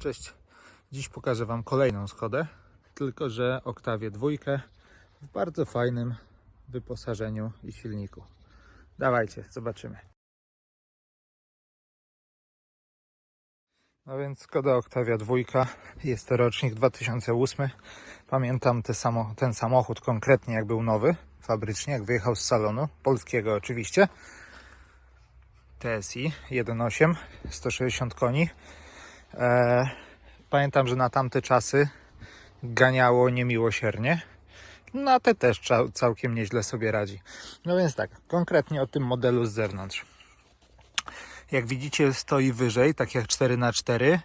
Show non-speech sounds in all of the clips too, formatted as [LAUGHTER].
Cześć. Dziś pokażę Wam kolejną Skodę, tylko że Oktawię dwójkę w bardzo fajnym wyposażeniu i silniku. Dawajcie, zobaczymy. No więc Skoda Octavia dwójka, jest to rocznik 2008. Pamiętam te samo, ten samochód konkretnie jak był nowy, fabrycznie, jak wyjechał z salonu, polskiego oczywiście. TSI 1.8, 160 koni. E, pamiętam, że na tamte czasy ganiało niemiłosiernie. Na te też cał, całkiem nieźle sobie radzi. No więc tak, konkretnie o tym modelu z zewnątrz. Jak widzicie, stoi wyżej, tak jak 4x4,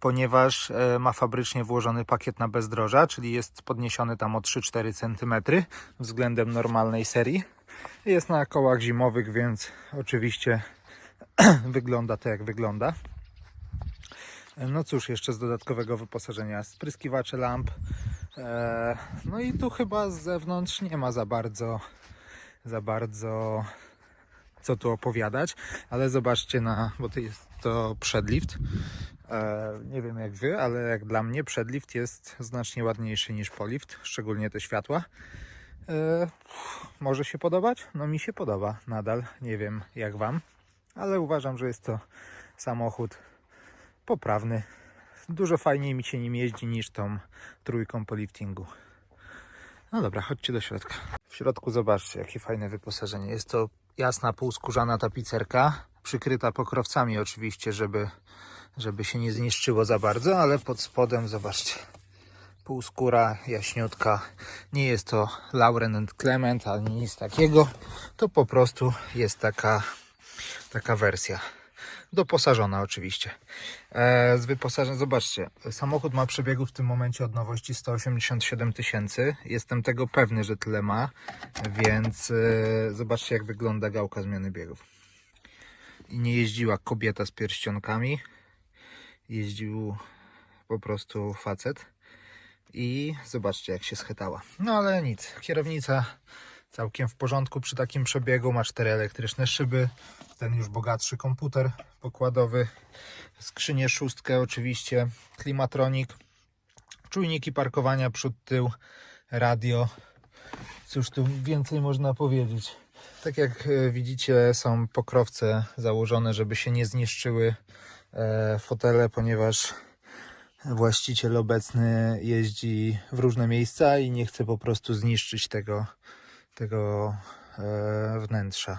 ponieważ e, ma fabrycznie włożony pakiet na bezdroża, czyli jest podniesiony tam o 3-4 cm względem normalnej serii. Jest na kołach zimowych, więc oczywiście [CLEARS THROAT] wygląda to jak wygląda. No cóż, jeszcze z dodatkowego wyposażenia spryskiwacze lamp. E, No i tu chyba z zewnątrz nie ma za bardzo, za bardzo co tu opowiadać, ale zobaczcie na, bo to jest to przedlift. E, Nie wiem jak wy, ale jak dla mnie przedlift jest znacznie ładniejszy niż polift, szczególnie te światła. E, Może się podobać? No mi się podoba nadal, nie wiem jak wam, ale uważam, że jest to samochód poprawny. Dużo fajniej mi się nim jeździ niż tą trójką po liftingu. No dobra, chodźcie do środka. W środku zobaczcie, jakie fajne wyposażenie. Jest to jasna, półskórzana tapicerka, przykryta pokrowcami oczywiście, żeby, żeby się nie zniszczyło za bardzo, ale pod spodem zobaczcie. Półskóra, jaśniutka. Nie jest to Lauren and Clement, ani nic takiego. To po prostu jest taka, taka wersja. Doposażona oczywiście. E, z wyposażeniem, zobaczcie, samochód ma przebiegu w tym momencie od nowości 187 tysięcy. Jestem tego pewny, że tyle ma, więc e, zobaczcie jak wygląda gałka zmiany biegów. I nie jeździła kobieta z pierścionkami, jeździł po prostu facet. I zobaczcie jak się schytała. No ale nic, kierownica całkiem w porządku przy takim przebiegu. Ma cztery elektryczne szyby, ten już bogatszy komputer pokładowy, skrzynię szóstkę oczywiście, klimatronik, czujniki parkowania przód, tył, radio. Cóż tu więcej można powiedzieć. Tak jak e, widzicie są pokrowce założone, żeby się nie zniszczyły e, fotele, ponieważ właściciel obecny jeździ w różne miejsca i nie chce po prostu zniszczyć tego, tego e, wnętrza.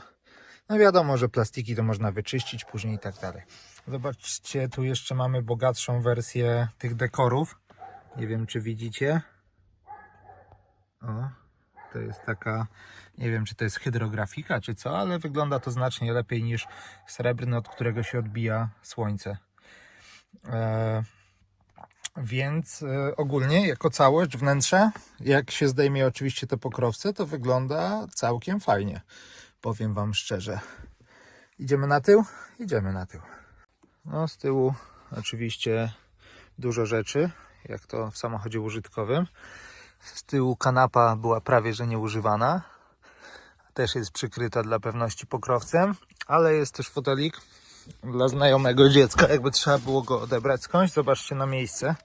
No wiadomo, że plastiki to można wyczyścić później i tak dalej. Zobaczcie, tu jeszcze mamy bogatszą wersję tych dekorów. Nie wiem, czy widzicie. O, to jest taka, nie wiem, czy to jest hydrografika, czy co, ale wygląda to znacznie lepiej niż srebrny, od którego się odbija słońce. E, więc e, ogólnie, jako całość, wnętrze, jak się zdejmie oczywiście te pokrowce, to wygląda całkiem fajnie. Powiem Wam szczerze. Idziemy na tył? Idziemy na tył. No, z tyłu oczywiście dużo rzeczy, jak to w samochodzie użytkowym. Z tyłu kanapa była prawie że nieużywana. Też jest przykryta dla pewności pokrowcem, ale jest też fotelik dla znajomego dziecka, jakby trzeba było go odebrać skądś. Zobaczcie na miejsce.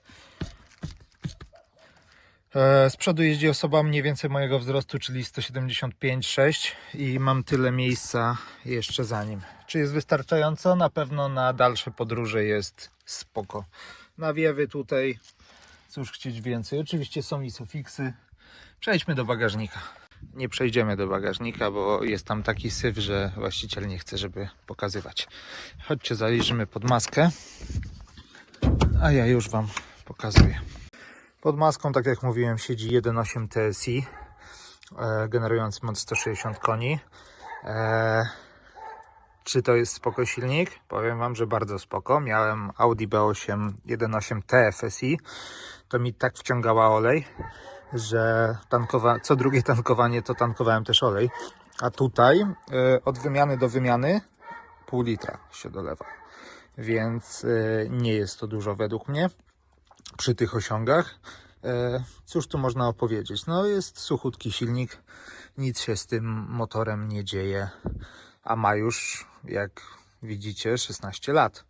E, Z przodu jeździ osoba mniej więcej mojego wzrostu, czyli 175,6 i mam tyle miejsca jeszcze za nim. Czy jest wystarczająco? Na pewno na dalsze podróże jest spoko. Nawiewy tutaj, cóż chcieć więcej. Oczywiście są isofixy. Przejdźmy do bagażnika. Nie przejdziemy do bagażnika, bo jest tam taki syf, że właściciel nie chce, żeby pokazywać. Chodźcie, zajrzymy pod maskę. A ja już Wam pokazuję. Pod maską, tak jak mówiłem, siedzi 1.8 TSI generujący moc 160 koni. E, czy to jest spoko silnik? Powiem Wam, że bardzo spoko. Miałem Audi B8 1.8 TFSI. To mi tak wciągała olej, że tankowa- co drugie tankowanie to tankowałem też olej. A tutaj e, od wymiany do wymiany pół litra się dolewa. Więc e, nie jest to dużo według mnie przy tych osiągach. E, Cóż tu można opowiedzieć? No jest suchutki silnik, nic się z tym motorem nie dzieje, a ma już, jak widzicie, 16 lat.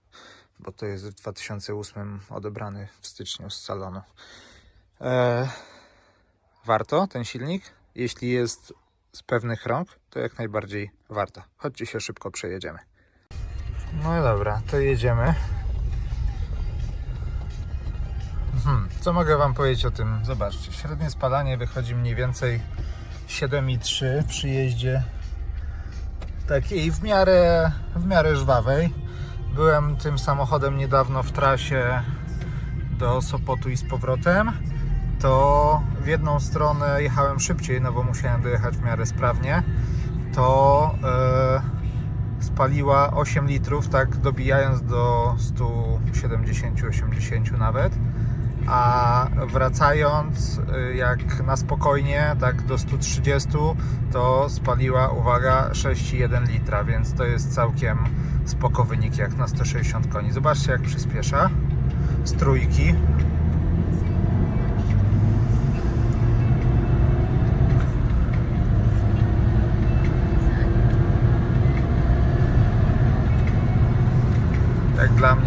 bo to jest w 2008 odebrany w styczniu z salonu. E, warto ten silnik? Jeśli jest z pewnych rąk, to jak najbardziej warto. Chodźcie się szybko przejedziemy. No dobra, to jedziemy. Hmm, co mogę Wam powiedzieć o tym? Zobaczcie, średnie spalanie wychodzi mniej więcej 7,3 przy jeździe takiej w miarę, w miarę żwawej. Byłem tym samochodem niedawno w trasie do Sopotu i z powrotem. To w jedną stronę jechałem szybciej, no bo musiałem dojechać w miarę sprawnie. To e, spaliła 8 litrów, tak dobijając do 170-80 nawet. A wracając y, jak na spokojnie, tak do 130, to spaliła, uwaga, 6,1 litra, więc to jest całkiem spoko wynik jak na 160 koni. Zobaczcie jak przyspiesza z trójki.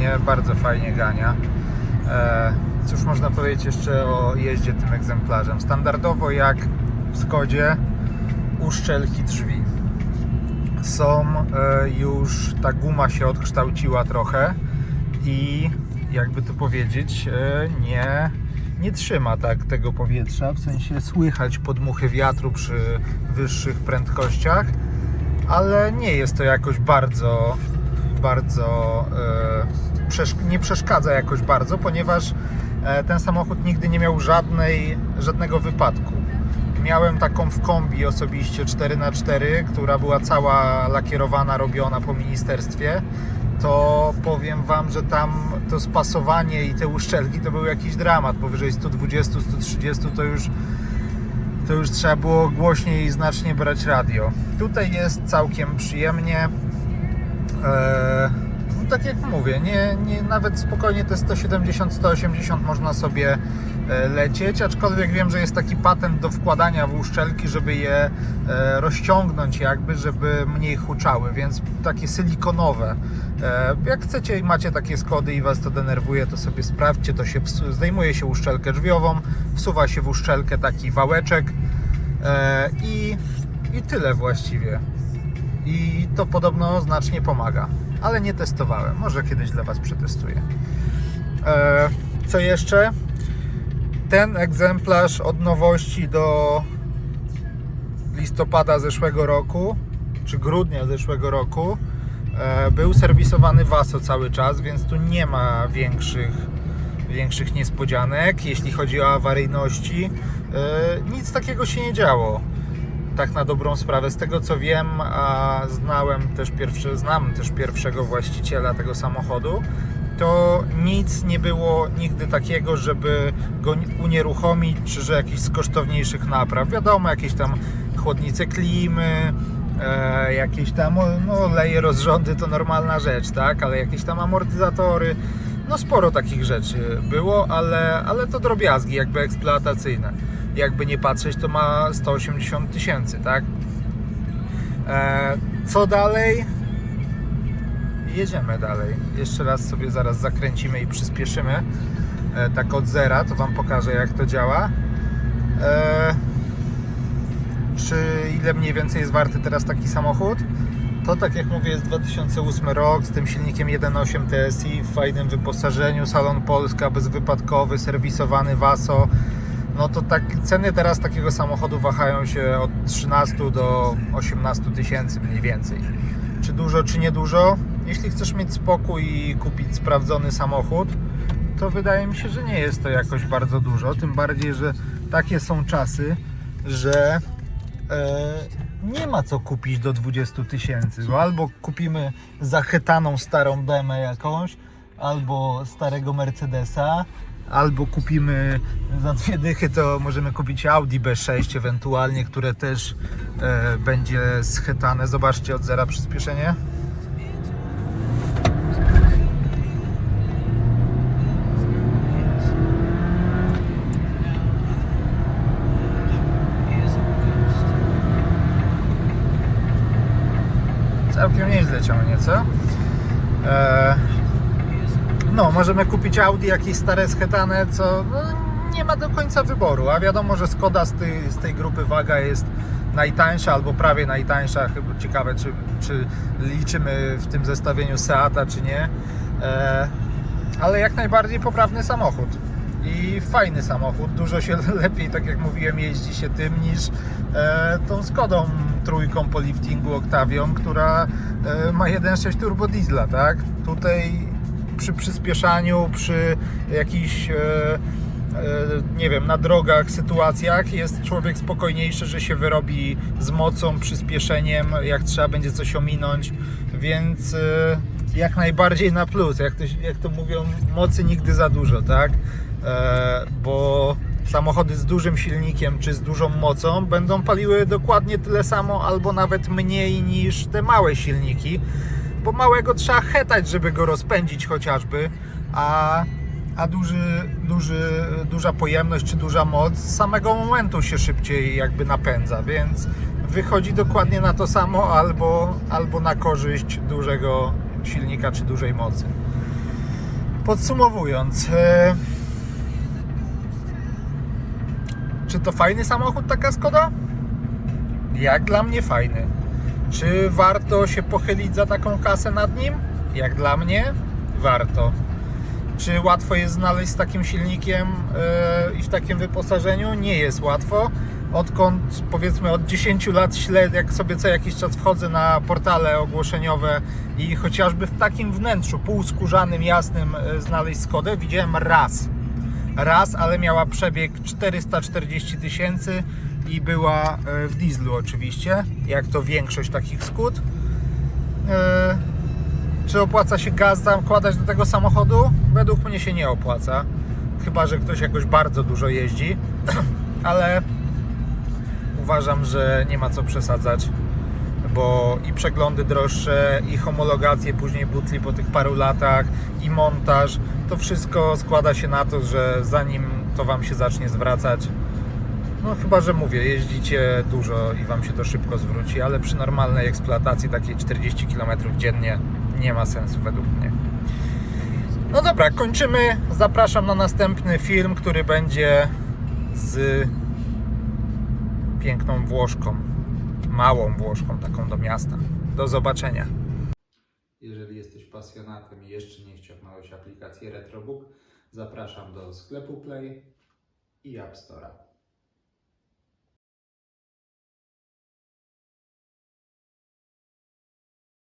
Mnie bardzo fajnie gania. E, Cóż można powiedzieć jeszcze o jeździe tym egzemplarzem? Standardowo jak w Skodzie uszczelki drzwi. Są e, już, ta guma się odkształciła trochę i jakby to powiedzieć, e, nie, nie trzyma tak tego powietrza, w sensie słychać podmuchy wiatru przy wyższych prędkościach, ale nie jest to jakoś bardzo, bardzo nie przeszkadza jakoś bardzo, ponieważ e, ten samochód nigdy nie miał żadnej, żadnego wypadku. Miałem taką w kombi osobiście 4x4, która była cała lakierowana, robiona po ministerstwie. To powiem Wam, że tam to spasowanie i te uszczelki to był jakiś dramat. Powyżej 120-130 to już to już trzeba było głośniej i znacznie brać radio. Tutaj jest całkiem przyjemnie. Eee, tak jak mówię, nie, nie, nawet spokojnie te 170-180 można sobie e, lecieć, aczkolwiek wiem, że jest taki patent do wkładania w uszczelki, żeby je e, rozciągnąć jakby, żeby mniej huczały, więc takie silikonowe. E, jak chcecie i macie takie skody i Was to denerwuje, to sobie sprawdźcie, to się zdejmuje się uszczelkę drzwiową, wsuwa się w uszczelkę taki wałeczek i, i tyle właściwie i to podobno znacznie pomaga, ale nie testowałem. Może kiedyś dla Was przetestuję. E, co jeszcze? Ten egzemplarz od nowości do listopada zeszłego roku, czy grudnia zeszłego roku, e, był serwisowany WASO cały czas, więc tu nie ma większych, większych niespodzianek. Jeśli chodzi o awaryjności, e, nic takiego się nie działo tak na dobrą sprawę. Z tego co wiem, a znałem też pierwszy, znam też pierwszego właściciela tego samochodu, to nic nie było nigdy takiego, żeby go unieruchomić, czy że jakichś z kosztowniejszych napraw. Wiadomo, jakieś tam chłodnice klimy, e, jakieś tam no, leje rozrządy to normalna rzecz, tak, ale jakieś tam amortyzatory, no sporo takich rzeczy było, ale, ale to drobiazgi jakby eksploatacyjne jakby nie patrzeć, to ma 180 tysięcy, tak? E, co dalej? Jedziemy dalej. Jeszcze raz sobie zaraz zakręcimy i przyspieszymy. E, tak od zera, to Wam pokażę jak to działa. E, czy ile mniej więcej jest warty teraz taki samochód? To tak jak mówię jest 2008 rok z tym silnikiem 1.8 TSI w fajnym wyposażeniu, salon Polska bezwypadkowy, serwisowany Vaso no to tak ceny teraz takiego samochodu wahają się od 13 do 18 tysięcy mniej więcej. Czy dużo, czy niedużo? Jeśli chcesz mieć spokój i kupić sprawdzony samochód, to wydaje mi się, że nie jest to jakoś bardzo dużo. Tym bardziej, że takie są czasy, że e, nie ma co kupić do 20 tysięcy. Bo albo kupimy zachytaną starą BMW jakąś, albo starego Mercedesa, albo kupimy za dwie dychy, to możemy kupić Audi B6 ewentualnie, które też e, będzie schytane. Zobaczcie od zera przyspieszenie. Całkiem nieźle ciągnie, co? E, no, możemy kupić Audi, jakieś stare schetane, co no, nie ma do końca wyboru, a wiadomo, że Skoda z tej, z tej grupy waga jest najtańsza albo prawie najtańsza, chyba ciekawe czy, czy liczymy w tym zestawieniu Seata czy nie, e, ale jak najbardziej poprawny samochód. I fajny samochód, dużo się [LAUGHS] lepiej, tak jak mówiłem, jeździ się tym niż e, tą Skodą trójką po liftingu Octavią, która e, ma 1.6 turbo diesla, tak? Tutaj przy przyspieszaniu, przy jakichś e, e, nie wiem, na drogach, sytuacjach jest człowiek spokojniejszy, że się wyrobi z mocą, przyspieszeniem, jak trzeba będzie coś ominąć, więc e, jak najbardziej na plus, jak to, jak to mówią, mocy nigdy za dużo, tak? Bo samochody z dużym silnikiem czy z dużą mocą będą paliły dokładnie tyle samo albo nawet mniej niż te małe silniki, bo małego trzeba hetać, żeby go rozpędzić chociażby, a, a duży, duży, duża pojemność czy duża moc z samego momentu się szybciej jakby napędza, więc wychodzi dokładnie na to samo albo, albo na korzyść dużego silnika czy dużej mocy. Podsumowując, e, czy to fajny samochód taka Skoda? Jak dla mnie fajny. Czy warto się pochylić za taką kasę nad nim? Jak dla mnie warto. Czy łatwo jest znaleźć z takim silnikiem yy, i w takim wyposażeniu? Nie jest łatwo. Odkąd powiedzmy od 10 lat śledzę, jak sobie co jakiś czas wchodzę na portale ogłoszeniowe i chociażby w takim wnętrzu półskórzanym, jasnym yy, znaleźć Skodę, widziałem raz. Raz, ale miała przebieg 440 tysięcy i była yy, w dieslu oczywiście, jak to większość takich Skód. Yy, czy opłaca się gaz zakładać do tego samochodu? Według mnie się nie opłaca. Chyba, że ktoś jakoś bardzo dużo jeździ, [CLEARS THROAT] ale uważam, że nie ma co przesadzać, bo i przeglądy droższe, i homologacje później butli po tych paru latach, i montaż, to wszystko składa się na to, że zanim to Wam się zacznie zwracać, no chyba, że mówię, jeździcie dużo i Wam się to szybko zwróci, ale przy normalnej eksploatacji takiej 40 km dziennie nie ma sensu według mnie. No dobra, kończymy. Zapraszam na następny film, który będzie z piękną Włoszką. Małą Włoszką, taką do miasta. Do zobaczenia. Jeżeli jesteś pasjonatem i jeszcze nie ściągnąłeś aplikacji Retrobook, zapraszam do sklepu Play i App Store'a.